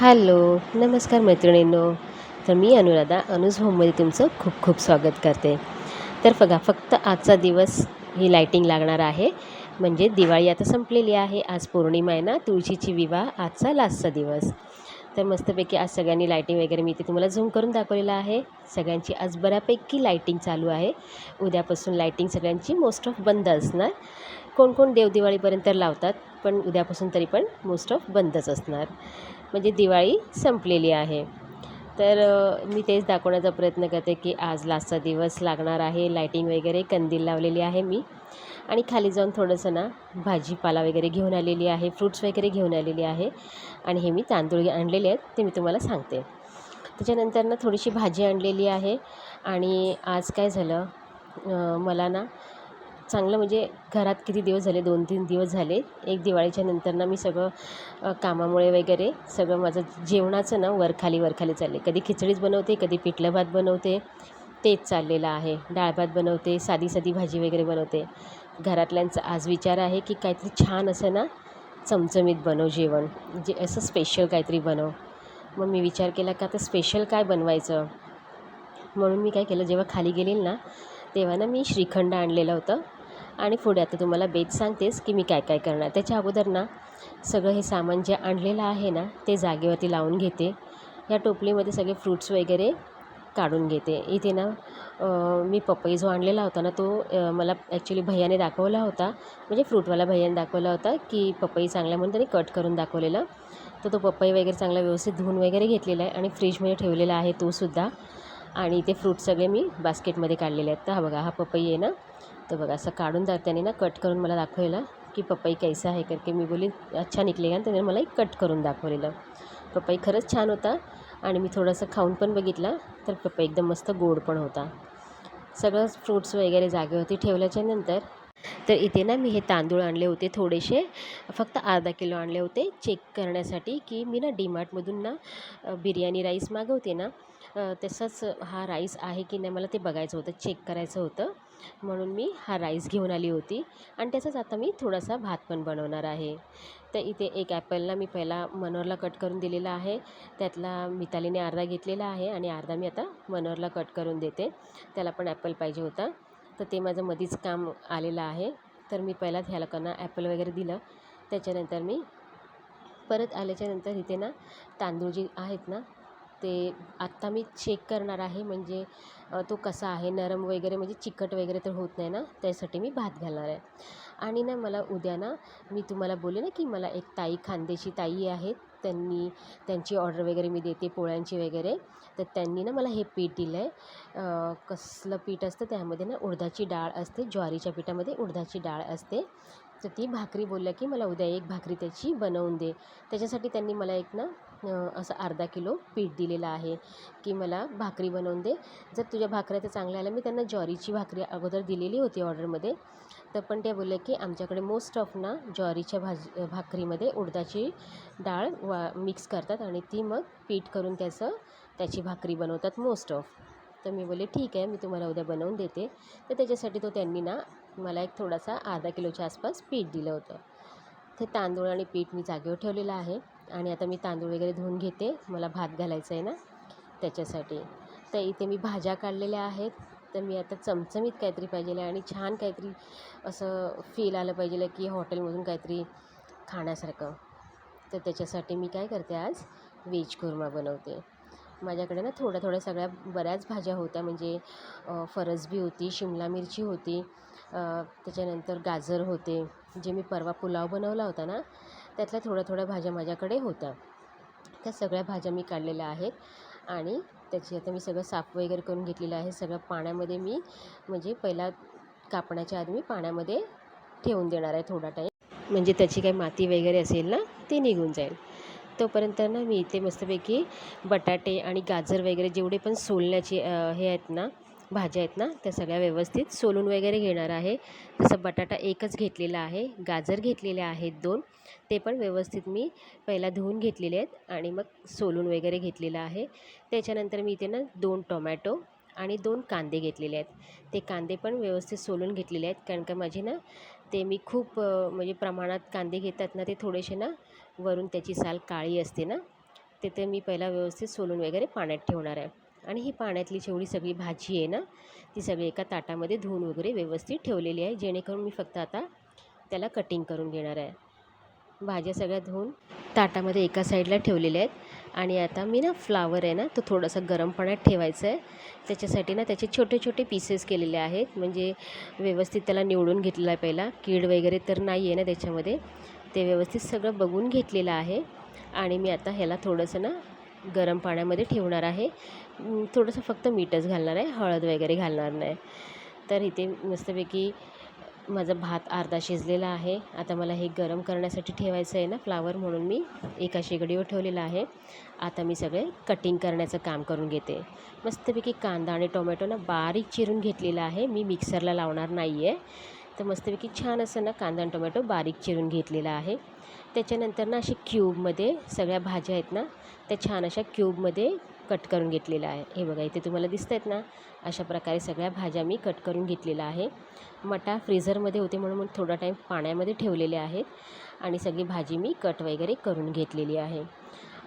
Hello नमस्कार मैत्रिणींनो. तर मी अनुराधा अनुज होममध्ये तुमचं खूप खूप स्वागत करते. तर बघा फक्त आजचा दिवस ही लायटिंग लागणार आहे. म्हणजे दिवाळी आता संपलेली आहे. आज पौर्णिमा आहे ना तुळशीची विवाह आजचा लास्टचा दिवस. तर मस्तपैकी आज सगळ्यांनी लायटिंग वगैरे मी इथे तुम्हाला झूम करून दाखवलेलं आहे. सगळ्यांची आज बऱ्यापैकी लायटिंग चालू आहे. उद्यापासून लायटिंग सगळ्यांची मोस्ट ऑफ बंद असणार. कोण कोण देवदिवाळीपर्यंत लावतात पण उद्यापासून तरी पण मोस्ट ऑफ बंदच असणार. म्हणजे दिवाळी संपलेली आहे. तर मी तेच दाखवण्याचा प्रयत्न करते की आज लास्टचा दिवस लागणार आहे. लायटिंग वगैरे कंदील लावलेली आहे मी. आणि खाली जाऊन थोडंसं ना भाजीपाला वगैरे घेऊन आलेली आहे फ्रूट्स वगैरे घेऊन आलेली आहे. आणि हे मी तांदूळ आणलेले आहेत ते मी तुम्हाला सांगते. त्याच्यानंतर ना थोडीशी भाजी आणलेली आहे. आणि आज काय झालं मला ना चांगलं म्हणजे घरात किती दिवस झाले? दोन तीन दिवस झाले. एक दिवाळीच्या नंतर ना मी सगळं कामामुळे वगैरे सगळं माझं जेवणाचं ना वरखाली वरखाली चालले कधी खिचडीच बनवते कधी पिठलं भात बनवते. तेच चाललेलं आहे. डाळ भात बनवते साधी साधी भाजी वगैरे बनवते. घरातल्यांचा आज विचार आहे की काहीतरी छान असं ना चमचमीत बनव जेवण. जे असं स्पेशल काहीतरी बनव. मग मी विचार केला का आता स्पेशल काय बनवायचं? म्हणून मी काय केलं जेव्हा खाली गेलेल ना तेव्हा ना मी श्रीखंड आणलेलं होतं. आणि पुढे आता तुम्हाला बेत सांगतेस की मी काय काय करणार. त्याच्या अगोदर ना सगळं हे सामान जे आणलेलं आहे ना ते जागेवरती लावून घेते. या टोपलीमध्ये सगळे फ्रूट्स वगैरे काढून घेते. इथे ना मी पपई जो आणलेला होता ना तो मला ॲक्च्युली भैयाने दाखवला होता. म्हणजे फ्रूटवाला भैयाने दाखवला होता की पपई चांगल्या म्हणून त्यांनी कट करून दाखवलेलं. तर तो पपई वगैरे चांगला व्यवस्थित धुवून वगैरे घेतलेला आहे आणि फ्रीजमध्ये ठेवलेला आहे तोसुद्धा आणि ते फ्रूट सगळे मी बास्केटमध्ये काढलेले आहेत. तर हा बघा हा पपई आहे ना? तर बघा असं काढून दा त्याने ना कट करून मला दाखवलेला की पपई कैसा आहे. करके मी बोली अच्छा निघले आणि त्याने मला एक कट करून दाखवलेलं. पपई खरंच छान होता आणि मी थोडंसं खाऊन पण बघितला तर पपई एकदम मस्त गोड पण होता. सगळं फ्रूट्स वगैरे जागेवरती ठेवल्याच्या नंतर. तर इथे ना मी हे तांदूळ आणले होते थोडेसे. फक्त अर्धा किलो आणले होते. चेक करण्यासाठी की मी ना डीमार्टमधून ना बिर्याणी राईस मागवते ना तसंच हा राईस आहे की नाही मला ते बघायचं होतं चेक करायचं होतं. म्हणून मी हा राईस घेऊन आली होती. आणि त्याचाच आता मी थोडासा भात पण बनवणार आहे. तर इथे एक ॲपलला मी पहिला मनोरला कट करून दिलेला आहे. त्यातला मितालीने अर्धा घेतलेला आहे आणि अर्धा मी आता मनोरला कट करून देते. त्याला पण ॲपल पाहिजे होता. तर ते माझं मधीच काम आलेलं आहे. तर मी पहिला ह्या लोकांना ॲपल वगैरे दिलं. त्याच्यानंतर मी परत आल्याच्यानंतर इथे ना तांदूळ जे आहेत ना ते आत्ता मी चेक करणार आहे. म्हणजे तो कसा आहे नरम वगैरे म्हणजे चिकट वगैरे तर होत नाही ना? त्यासाठी मी भात घालणार आहे. आणि ना मला उद्या ना मी तुम्हाला बोलले ना की मला एक ताई खानदेशी ताई आहेत. त्यांनी त्यांची ऑर्डर वगैरे मी देते पोळ्यांची वगैरे. तर त्यांनी ना मला हे पीठ दिलं आहे कसलं पीठ असतं त्यामध्ये ना उडदाची डाळ असते. ज्वारीच्या पिठामध्ये उडदाची डाळ असते. तर ती भाकरी बोलल्या की मला उद्या एक भाकरी त्याची बनवून दे. त्याच्यासाठी त्यांनी मला एक ना असं अर्धा किलो पीठ दिलेलं आहे की मला भाकरी बनवून दे. जर तुझ्या भाकऱ्या तर चांगल्या आल्या. मी त्यांना ज्वारीची भाकरी अगोदर दिलेली होती ऑर्डरमध्ये. तर पण त्या बोलल्या की आमच्याकडे मोस्ट ऑफ ना ज्वारीच्या भाज भाकरीमध्ये उडदाची डाळ वा मिक्स करतात आणि ती मग पीठ करून त्याचं त्याची भाकरी बनवतात मोस्ट ऑफ तर मी बोलले ठीक आहे मी तुम्हाला उद्या बनवून देते. तर त्याच्यासाठी तो त्यांनी ना मला एक थोडासा अर्धा किलोच्या आसपास पीठ दिलं होतं. ते तांदूळ आणि पीठ मी जागेवर ठेवलेलं आहे. आणि आता मी तांदूळ वगैरे धुवून घेते. मला भात घालायचं आहे ना त्याच्यासाठी. तर इथे मी भाज्या काढलेल्या आहेत. तर मी आता चमचमीत काहीतरी पाहिजे आणि छान काहीतरी असं फील आलं पाहिजे की हॉटेलमधून काहीतरी खाण्यासारखं. तर त्याच्यासाठी मी काय करते आज? वेज कुर्मा बनवते. माझ्याकडे ना थोड्या थोड्या सगळ्या बऱ्याच भाज्या होत्या. म्हणजे फरसबी होती शिमला मिरची होती त्याच्यानंतर गाजर होते. जे मी परवा पुलाव बनवला होता ना त्यातल्या थोड्या थोड्या भाज्या माझ्याकडे होत्या. त्या सगळ्या भाज्या मी काढलेल्या आहेत आणि त्याची आता मी सगळं साफ वगैरे करून घेतलेलं आहे. सगळं पाण्यामध्ये मी म्हणजे पहिला कापण्याच्या आधी मी पाण्यामध्ये ठेवून देणार आहे थोडा टाईम म्हणजे त्याची काही माती वगैरे असेल ना ती निघून जाईल. तोपर्यंत ना मी इथे मस्तपैकी बटाटे आणि गाजर वगैरे जेवढे पण सोलण्याचे हे आहेत ना भाज्या आहेत ना त्या सगळ्या व्यवस्थित सोलून वगैरे घेणार आहे. जसं बटाटा एकच घेतलेला आहे गाजर घेतलेले आहेत दोन. ते पण व्यवस्थित मी पहिला धुवून घेतलेले आहेत आणि मग सोलून वगैरे घेतलेलं आहे. त्याच्यानंतर मी इथे ना दोन टोमॅटो आणि दोन कांदे घेतलेले आहेत. ते कांदे पण व्यवस्थित सोलून घेतलेले आहेत कारण का माझे ना ते मी खूप म्हणजे प्रमाणात कांदे घेतात ना ते थोडेसे ना वरून त्याची साल काळी असते ना तिथे मी पहिला व्यवस्थित सोलून वगैरे पाण्यात ठेवणार आहे. आणि ही पाण्यातली जेवढी सगळी भाजी आहे ना ती सगळी एका ताटामध्ये धुवून वगैरे व्यवस्थित ठेवलेली आहे. जेणेकरून मी फक्त आता त्याला कटिंग करून घेणार आहे. भाज्या सगळ्या धुवून ताटामध्ये एका साईडला ठेवलेल्या आहेत. आणि आता मी ना फ्लावर आहे ना तो थोडासा गरम पाण्यात ठेवायचा आहे. त्याच्यासाठी ना त्याचे छोटे छोटे पीसेस केलेले आहेत. म्हणजे व्यवस्थित त्याला निवडून घेतलेला आहे पहिला. कीड वगैरे तर नाही आहे ना त्याच्यामध्ये. ते व्यवस्थित सगळं बघून घेतलेलं आहे. आणि मी आता ह्याला थोडंसं ना गरम पाण्यामध्ये ठेवणार आहे. थोडंसं फक्त मीठच घालणार आहे. हळद वगैरे घालणार नाही. तर इथे मस्तपैकी माझा भात अर्धा शिजलेला आहे. आता मला हे गरम करण्यासाठी ठेवायचं आहे ना फ्लावर म्हणून मी. एका शेगडीवर ठेवलेलं आहे. आता मी सगळे कटिंग करण्याचं काम करून घेते. मस्तपैकी कांदा आणि टोमॅटो ना बारीक चिरून घेतलेला आहे. मी मिक्सरला लावणार नाही आहे तर मस्तपैकी छान असं ना कांदा आणि टोमॅटो बारीक चिरून घेतलेला आहे. त्याच्यानंतर ना अशी क्यूबमध्ये सगळ्या भाज्या आहेत ना त्या छान अशा क्यूबमध्ये कट करून घेतलेल्या आहे. हे बघा इथे तुम्हाला दिसत आहेत ना अशा प्रकारे सगळ्या भाज्या मी कट करून घेतलेल्या आहे. मटा फ्रीझरमध्ये होते म्हणून थोडा टाईम पाण्यामध्ये ठेवलेले आहेत आणि सगळी भाजी मी कट वगैरे करून घेतलेली आहे.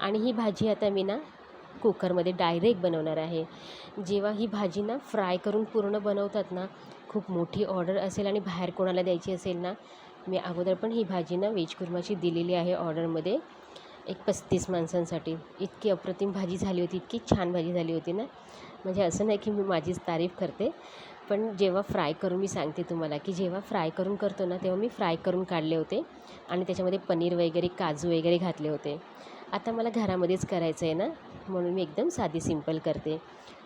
आणि ही भाजी आता मी ना कुकरमध्ये डायरेक्ट बनवणार आहे. जेव्हा ही भाजी ना फ्राय करून पूर्ण बनवतात ना खूप मोठी ऑर्डर असेल आणि बाहेर कोणाला द्यायची असेल ना मी अगोदर पण ही भाजी ना वेज कुर्माची दिलेली आहे ऑर्डरमध्ये. एक पस्तीस माणसांसाठी. इतकी अप्रतिम भाजी झाली होती इतकी छान भाजी झाली होती ना. म्हणजे असं नाही की मी माझीच तारीफ करते पण जेव्हा फ्राय करून मी सांगते तुम्हाला की जेव्हा फ्राय करून करतो ना तेव्हा मी फ्राय करून काढले होते आणि त्याच्यामध्ये पनीर वगैरे काजू वगैरे घातले होते. आता मला घरामध्येच करायचं आहे ना म्हणून मी एकदम साधी सिंपल करते.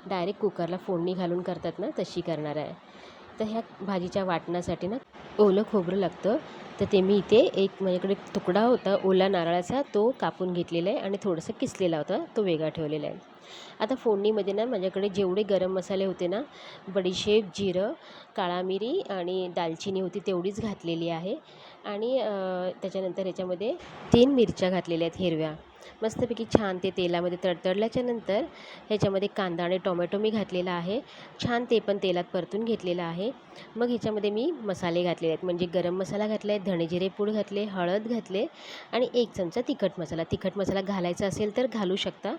डायरेक्ट कुकरला फोडणी घालून करतात ना तशी करणार आहे. तर ह्या भाजीच्या वाटण्यासाठी ना ओलं खोबरं लागतं. तर ते मी इथे एक माझ्याकडे तुकडा होता ओला नारळाचा तो कापून घेतलेला आहे आणि थोडंसं किसलेला होता तो वेगळा ठेवलेला आहे. आता फोडणीमध्ये ना माझ्याकडे जेवढे गरम मसाले होते ना बडीशेप जिरं काळा मिरी आणि दालचिनी होती तेवढीच घातलेली आहे. आणि त्याच्यानंतर ह्याच्यामध्ये तीन मिरच्या घातलेल्या आहेत हिरव्या. मस्तपैकी छान ते तेलामध्ये तडतडल्याच्या नंतर ह्याच्यामध्ये कांदा आणि टोमॅटो मी घातलेला आहे. छान ते पण तेलात परतून घेतलेलं आहे. मग ह्याच्यामध्ये मी मसाले घातलेले आहेत. म्हणजे गरम मसाला घातला आहे धणेजिरे पूड घातले हळद घातले आणि एक चमचा तिखट मसाला. तिखट मसाला घालायचा असेल तर घालू शकता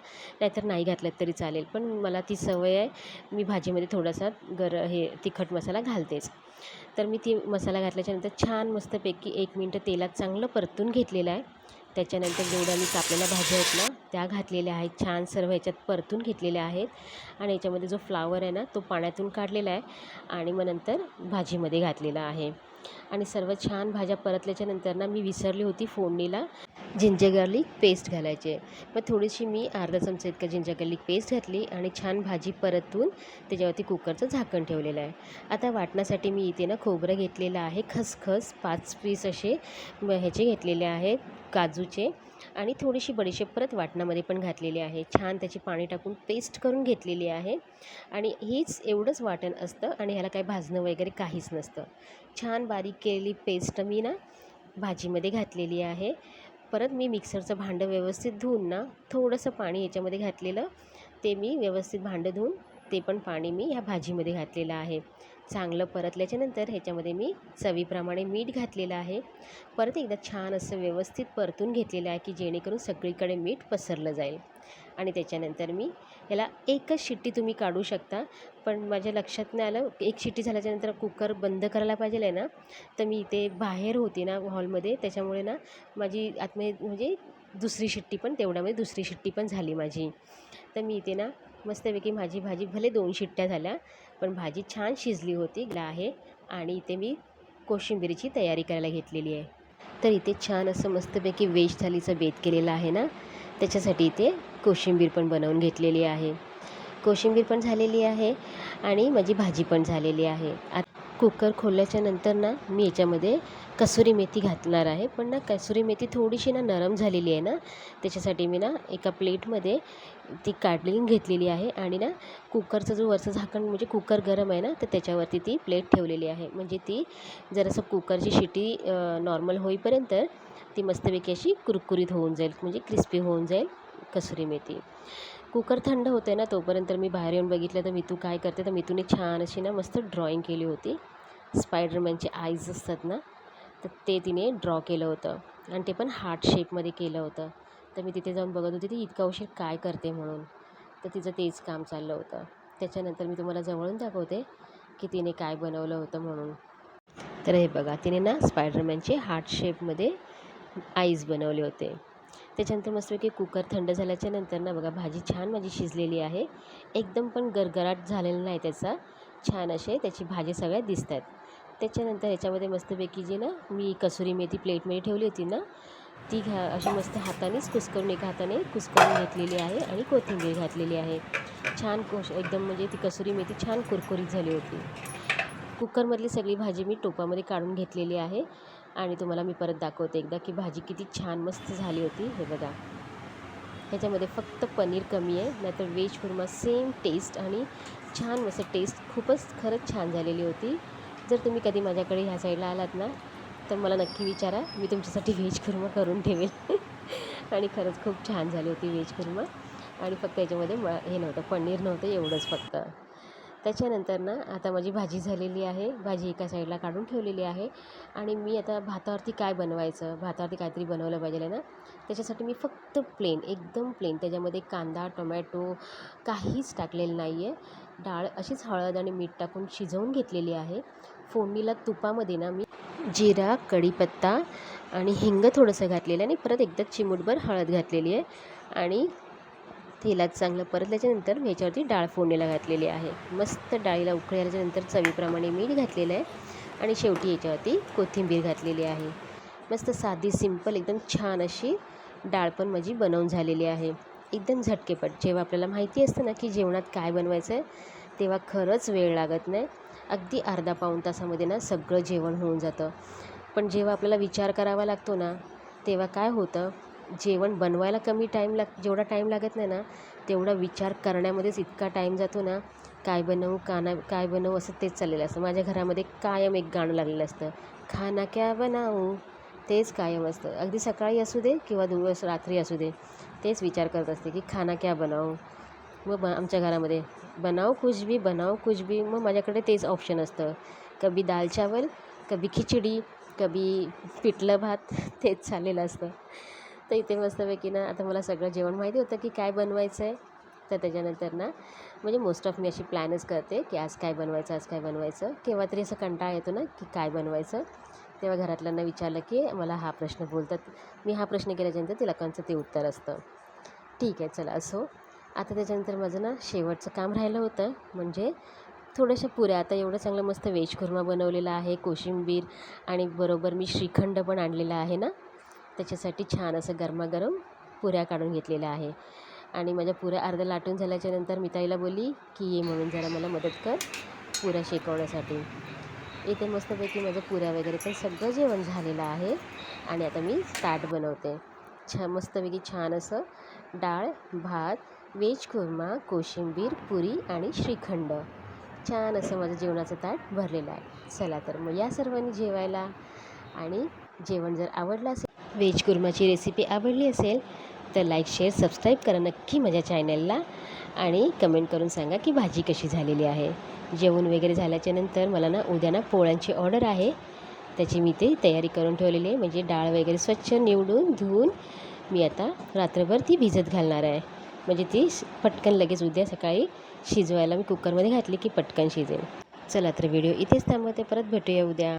नाहीतर नाही घातलं तरी चालेल. पण मला ती सवय आहे मी भाजीमध्ये थोडासा गर हे तिखट मसाला घालतेच. तर मी ती मसाला घातल्याच्यानंतर छान मस्तपैकी एक मिनटं तेलात चांगलं परतून घेतलेलं आहे. त्याच्यानंतर जेवढ्या मी कापलेल्या भाज्या आहेत ना त्या घातलेल्या आहेत छान. सर्व ह्याच्यात परतून घेतलेल्या आहेत. आणि याच्यामध्ये जो फ्लावर आहे ना तो पाण्यातून काढलेला आहे आणि मग नंतर भाजीमध्ये घातलेला आहे. आणि सर्व छान भाज्या परतल्याच्या नंतर ना मी विसरली होती फोडणीला. जिंजर गार्लिक पेस्ट घालायचे. मग थोडीशी मी अर्धा चमचा इतका जिंजर गार्लिक पेस्ट घातली आणि छान भाजी परतून त्याच्यावरती कुकरचं झाकण ठेवलेलं आहे. आता वाटण्यासाठी मी इथे ना खोबरं घेतलेलं आहे. खसखस पाच पीस असे ह्याचे घेतलेले आहेत. काजूचे आणि थोडीशी बडीशेप परत वाटणामध्ये पण घातलेली आहे. छान त्याची पाणी टाकून पेस्ट करून घेतलेली आहे. आणि हीच एवढंच वाटण असतं आणि ह्याला काही भाजणं वगैरे काहीच नसतं. छान बारीक केलेली पेस्ट मी ना भाजीमध्ये घातलेली आहे. परत मी मिक्सरचं भांडं व्यवस्थित धुवून ना थोडंसं पाणी याच्यामध्ये घातलेलं ते मी व्यवस्थित भांडं धुवून ते पण पाणी मी ह्या भाजीमध्ये घातलेलं आहे. चांगलं परतल्याच्यानंतर ह्याच्यामध्ये मी चवीप्रमाणे मीठ घातलेलं आहे. परत एकदा छान असं व्यवस्थित परतून घेतलेलं आहे की जेणेकरून सगळीकडे मीठ पसरलं जाईल. आणि त्याच्यानंतर मी ह्याला एकच शिट्टी तुम्ही काढू शकता. पण माझ्या लक्षात नाही आलं एक शिट्टी झाल्याच्यानंतर कुकर बंद करायला पाहिजे आहे ना? तर मी इथे बाहेर होती ना हॉलमध्ये त्याच्यामुळे ना माझी आतमध्ये म्हणजे दुसरी शिट्टी पण तेवढ्यामध्ये दुसरी शिट्टी पण झाली माझी. तर मी इथे ना मस्तपैकी माझी भाजी भले दोन शिट्ट्या झाल्या पण भाजी छान शिजली होती आहे. आणि इथे मी कोशिंबिरीची तयारी करायला घेतलेली आहे. तर इथे छान असं मस्तपैकी वेज थालीचा बेत केलेलं आहे ना? त्याच्यासाठी इथे कोशिंबीर पण बनवून घेतलेली आहे. कोशिंबीर पण झालेली आहे आणि माझी भाजी पण झालेली आहे. आत कुकर खोलल्याच्या नंतर ना मी याच्यामध्ये कसुरी मेथी घातणार आहे. पण ना कसुरी मेथी थोडीशी ना नरम झालेली आहे ना त्याच्यासाठी मी ना एका प्लेटमध्ये ती काढली घेतलेली आहे. आणि ना कुकरचं जो वरचं झाकण म्हणजे कुकर गरम आहे ना तर त्याच्यावरती ती प्लेट ठेवलेली आहे. म्हणजे ती जरासं कुकरची शिटी नॉर्मल होईपर्यंत ती मस्तपैकी अशी कुरकुरीत होऊन जाईल. म्हणजे क्रिस्पी होऊन जाईल कसुरी मेथी. कुकर थंड होते ना तोपर्यंत मी बाहेर येऊन बघितलं तर मितू काय करते तर मितूने छान अशी ना मस्त ड्रॉइंग केली होती. स्पायडरमॅनचे आईज असतात ना तर ते तिने ड्रॉ केलं होतं. आणि ते पण हार्ट शेपमध्ये केलं होतं. तर मी तिथे जाऊन बघत होती ती इतका उशीर काय करते म्हणून. तर तिचं तेच काम चाललं होतं. त्याच्यानंतर मी तुम्हाला जवळून दाखवते की तिने काय बनवलं होतं म्हणून. तर हे बघा तिने ना स्पायडरमॅनचे हार्ट शेपमध्ये आईज बनवले होते. त्याच्यानंतर मस्तपैकी कुकर थंड झाल्याच्यानंतर ना बघा भाजी छान माझी शिजलेली आहे. एकदम पण गरगराट झालेला नाही त्याचा. छान असे त्याची भाजी सगळ्या दिसत आहेत त्याच्यानंतर ह्याच्यामध्ये मस्तपैकी जी ना मी कसुरी मेथी प्लेटमध्ये ठेवली होती ना ती घा अशी मस्त हातानेच कुस्करून एका हाताने कुस्करून घेतलेली आहे आणि कोथिंबीर घातलेली आहे. छान कोश एकदम म्हणजे ती कसुरी मेथी छान कुरकुरीत झाली होती. कुकरमधली सगळी भाजी मी टोपामध्ये काढून घेतलेली आहे आणि तुम्हाला मी परत दाखवते एकदा की भाजी किती छान मस्त झाली होती. हे बघा. ह्याच्यामध्ये फक्त पनीर कमी आहे नाहीतर व्हेज कुर्मा सेम टेस्ट आणि छान मस्त टेस्ट खूपच खरंच छान झालेली होती. जर तुम्ही कधी माझ्याकडे ह्या साईडला आलात ना तर मला नक्की विचारा. मी तुमच्यासाठी व्हेज कुर्मा करून ठेवेल आणि खरंच खूप छान झाली होती व्हेज कुर्मा. आणि फक्त याच्यामध्ये म हे नव्हतं पनीर नव्हतं एवढंच फक्त. त्याच्यानंतर ना आता माझी भाजी झालेली आहे. भाजी एका साईडला काढून ठेवलेली आहे. आणि मी आता भातावरती काय बनवायचं भातावरती काहीतरी बनवलं पाहिजे ना? त्याच्यासाठी मी फक्त प्लेन एकदम प्लेन त्याच्यामध्ये कांदा टोमॅटो काहीच टाकलेलं नाही आहे डाळ अशीच हळद आणि मीठ टाकून शिजवून घेतलेली आहे. फोडणीला तुपामध्ये ना मी जिरा कढीपत्ता आणि हिंग थोडंसं घातलेलं आहे आणि परत एकदा चिमूटभर हळद घातलेली आहे. आणि तेलात चांगलं परतल्याच्यानंतर ह्याच्यावरती डाळ फोडणीला घातलेली आहे. मस्त डाळीला उकळी आल्याच्यानंतर चवीप्रमाणे मीठ घातलेलं आहे आणि शेवटी याच्यावरती कोथिंबीर घातलेली आहे. मस्त साधी सिंपल एकदम छान अशी डाळ पण माझी बनवून झालेली आहे. एकदम झटकेपट. जेव्हा आपल्याला माहिती असतं ना की जेवणात काय बनवायचं आहे तेव्हा खरंच वेळ लागत नाही. अगदी अर्धा पाऊण तासामध्ये ना सगळं जेवण होऊन जातं. पण जेव्हा आपल्याला विचार करावा लागतो ना तेव्हा काय होतं? जेवण बनवायला कमी टाईम लाग जेवढा टाईम लागत नाही ना तेवढा विचार करण्यामध्येच इतका टाईम जातो ना काय बनवू काना काय बनवू असं तेच चाललेलं असतं. माझ्या घरामध्ये कायम एक गाणं लागलेलं असतं. खाना क्या बनावू तेच कायम असतं. अगदी सकाळी असू दे किंवा दिवस रात्री असू दे तेच विचार करत असते की खाना क्या बनावू मग ब आमच्या घरामध्ये बनाव कुछ भी बनाव कुछ भी मग माझ्याकडे तेच ऑप्शन असतं. कभी दाल चावल कभी खिचडी कभी पिठलं भात तेच चाललेलं असतं. तर इथे मस्तपैकी ना आता मला सगळं जेवण माहिती होतं की काय बनवायचं आहे तर त्याच्यानंतर ना म्हणजे मोस्ट ऑफ मी अशी प्लॅनच करते की आज काय बनवायचं आज काय बनवायचं. केव्हा तरी असं कंटाळा येतो ना की काय बनवायचं. तेव्हा घरातल्यांना विचारलं की मला हा प्रश्न बोलतात. मी हा प्रश्न केल्याच्यानंतर ते लोकांचं ते उत्तर असतं. ठीक आहे चला असो. आता त्याच्यानंतर माझं ना शेवटचं काम राहिलं होतं. म्हणजे थोड्याशा पुऱ्या आता एवढं चांगलं मस्त व्हेज बनवलेला आहे कोशिंबीर आणि बरोबर मी श्रीखंड पण आणलेला आहे ना. त्याच्यासाठी छान असं गरमागरम पुऱ्या काढून घेतलेल्या आहे. आणि माझ्या पुऱ्या अर्ध्या लाटून झाल्याच्यानंतर मी ताईला बोलली की ये म्हणून जरा मला मदत कर पुऱ्या शेकवण्यासाठी. इथे मस्तपैकी माझं पुऱ्या वगैरे पण सगळं जेवण झालेलं आहे आणि आता मी ताट बनवते. छान मस्तपैकी छान असं डाळ भात वेज कुर्मा कोशिंबीर पुरी आणि श्रीखंड. छान असं माझं जेवणाचं ताट भरलेलं आहे. चला तर मग या सर्वांनी जेवायला. आणि जेवण जर आवडलं असेल व्हेज कुर्माची रेसिपी आवडली असेल तर लाईक शेअर सबस्क्राईब करा नक्की माझ्या चॅनलला आणि कमेंट करून सांगा की भाजी कशी झालेली आहे. जेवण वगैरे झाल्याच्यानंतर मला ना उद्या ना पोळ्यांची ऑर्डर आहे. त्याची मी ते तयारी करून ठेवलेली आहे. म्हणजे डाळ वगैरे स्वच्छ निवडून धुवून मी आता रात्रभर ती भिजत घालणार आहे. म्हणजे ती पटकन लगेच उद्या सकाळी शिजवायला मी कुकरमध्ये घातली की पटकन शिजेल. चला तर व्हिडिओ इथेच थांबवते. परत भेटूया उद्या.